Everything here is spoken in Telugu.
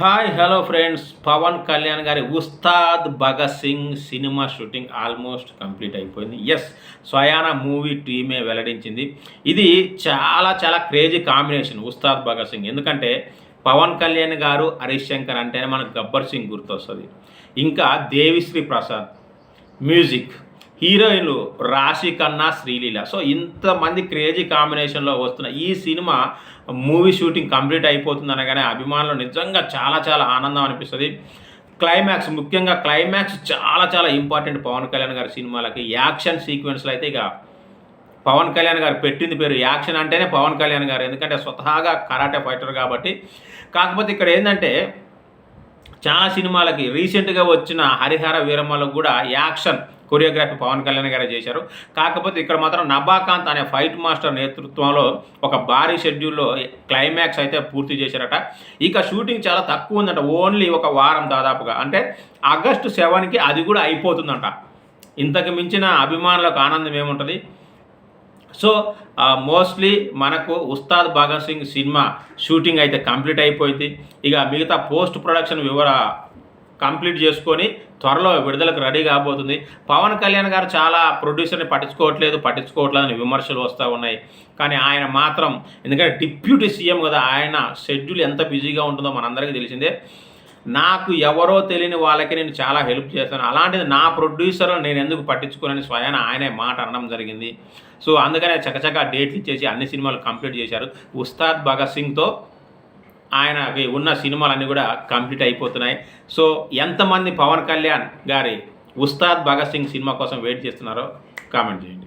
Hi hello friends Pawan Kalyan గారి Ustaad Bhagat Singh cinema shooting almost complete అయిపోయింది. ఎస్ స్వయానా మూవీ టీమే వెల్లడించింది. ఇది చాలా చాలా క్రేజీ కాంబినేషన్ ఉస్తాద్ భగత్ సింగ్. ఎందుకంటే పవన్ కళ్యాణ్ గారు హరీష్ శంకర్ అంటేనే మనకు గబ్బర్ సింగ్ గుర్తొస్తుంది. ఇంకా దేవిశ్రీ ప్రసాద్ మ్యూజిక్ హీరోయిన్లు రాశి కన్నా శ్రీలీల. సో ఇంతమంది క్రేజీ కాంబినేషన్లో వస్తున్న ఈ సినిమా మూవీ షూటింగ్ కంప్లీట్ అయిపోతుంది అనగానే అభిమానులు నిజంగా చాలా చాలా ఆనందం అనిపిస్తుంది. క్లైమాక్స్ ముఖ్యంగా క్లైమాక్స్ చాలా చాలా ఇంపార్టెంట్ పవన్ కళ్యాణ్ గారి సినిమాలకి. యాక్షన్ సీక్వెన్స్లు అయితే ఇక పవన్ కళ్యాణ్ గారు పెట్టింది పేరు యాక్షన్ అంటేనే పవన్ కళ్యాణ్ గారు. ఎందుకంటే స్వతహాగా కరాటే ఫైటర్ కాబట్టి. కాకపోతే ఇక్కడ ఏంటంటే చాలా సినిమాలకి రీసెంట్గా వచ్చిన హరిహర వీరమ్మలకు కూడా యాక్షన్ కొరియోగ్రఫీ పవన్ కళ్యాణ్ గారే చేశారు. కాకపోతే ఇక్కడ మాత్రం నబాకాంత్ అనే ఫైట్ మాస్టర్ నేతృత్వంలో ఒక భారీ షెడ్యూల్లో క్లైమాక్స్ అయితే పూర్తి చేశారట. ఇక షూటింగ్ చాలా తక్కువ ఉందంట. ఓన్లీ ఒక వారం దాదాపుగా. అంటే ఆగస్టు సెవెన్కి అది కూడా అయిపోతుందంట. ఇంతకు మించిన అభిమానులకు ఆనందం ఏముంటుంది? సో మోస్ట్లీ మనకు ఉస్తాద్ భగత్ సింగ్ సినిమా షూటింగ్ అయితే కంప్లీట్ అయిపోయింది. ఇక మిగతా పోస్ట్ ప్రొడక్షన్ వివర కంప్లీట్ చేసుకొని త్వరలో విడుదలకు రెడీ కాబోతుంది. పవన్ కళ్యాణ్ గారు చాలా ప్రొడ్యూసర్ని పట్టించుకోవట్లేదు పట్టించుకోవట్లేదు అని విమర్శలు వస్తూ ఉన్నాయి. కానీ ఆయన మాత్రం ఎందుకంటే డిప్యూటీ సీఎం కదా ఆయన షెడ్యూల్ ఎంత బిజీగా ఉంటుందో మనందరికీ తెలిసిందే. నాకు ఎవరో తెలియని వాళ్ళకి నేను చాలా హెల్ప్ చేస్తాను. అలాంటిది నా ప్రొడ్యూసర్ నేను ఎందుకు పట్టించుకోనని స్వయాన ఆయనే మాట అనడం జరిగింది. సో అందుకనే చకచక డేట్లు ఇచ్చేసి అన్ని సినిమాలు కంప్లీట్ చేశారు. ఉస్తాద్ భగత్ సింగ్తో ఆయనకి ఉన్న సినిమాలన్నీ కూడా కంప్లీట్ అయిపోతున్నాయి. సో ఎంతమంది పవన్ కళ్యాణ్ గారి ఉస్తాద్ భగత్ సింగ్ సినిమా కోసం వెయిట్ చేస్తున్నారో కామెంట్ చేయండి.